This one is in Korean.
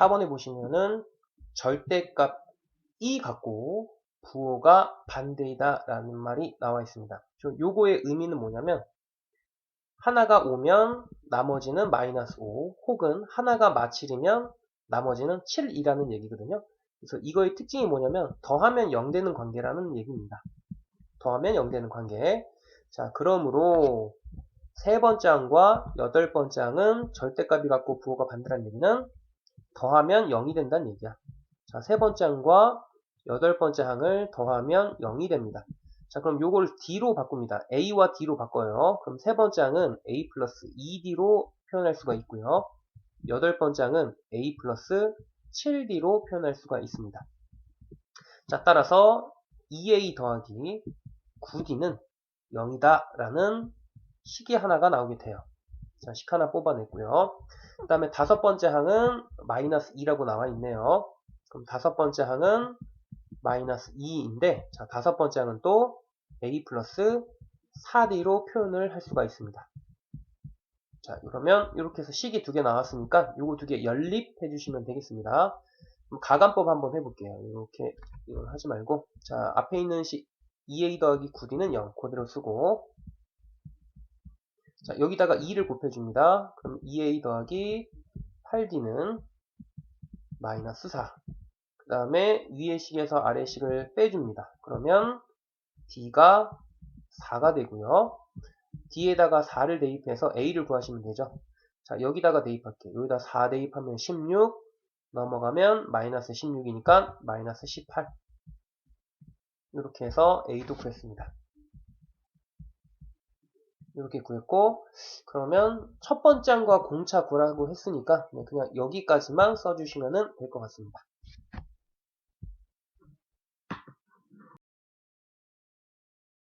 4번에 보시면은 절대값 이 같고 부호가 반대이다 라는 말이 나와 있습니다. 저 요거의 의미는 뭐냐면 하나가 5면 나머지는 마이너스 5 혹은 하나가 마칠이면 나머지는 7이라는 얘기거든요. 그래서 이거의 특징이 뭐냐면 더하면 0 되는 관계라는 얘기입니다. 더하면 0 되는 관계. 자, 그러므로 세 번째 항과 여덟 번째 항은 절대값이 같고 부호가 반대라는 얘기는 더하면 0이 된다는 얘기야. 자, 세 번째 항과 여덟 번째 항을 더하면 0이 됩니다. 자, 그럼 요걸 D로 바꿉니다. A와 D로 바꿔요. 그럼 세 번째 항은 A 플러스 2D로 표현할 수가 있고요. 여덟 번째 항은 A 플러스 7D로 표현할 수가 있습니다. 자, 따라서 2A 더하기 9D는 0이다 라는 식이 하나가 나오게 돼요. 자, 식 하나 뽑아냈고요. 그 다음에 다섯 번째 항은 마이너스 2라고 나와 있네요. 그럼 다섯 번째 항은 마이너스 2인데 자 다섯 번째 항은 또 a 플러스 4d로 표현을 할 수가 있습니다. 자 그러면 이렇게 해서 식이 두 개 나왔으니까 요거 두 개 연립해 주시면 되겠습니다. 가감법 한번 해볼게요. 이렇게 이걸 하지 말고 자 앞에 있는 식 2a 더하기 9d는 0 그대로 쓰고 자 여기다가 2를 곱해줍니다. 그럼 2a 더하기 8d는 마이너스 4 그 다음에 위의 식에서 아래 식을 빼줍니다. 그러면 D가 4가 되고요. D에다가 4를 대입해서 A를 구하시면 되죠. 자, 여기다가 대입할게요. 여기다 4 대입하면 16, 넘어가면 마이너스 16이니까 마이너스 18. 이렇게 해서 A도 구했습니다. 이렇게 구했고, 그러면 첫 번째 항과 공차 구라고 했으니까 그냥 여기까지만 써주시면 될 것 같습니다.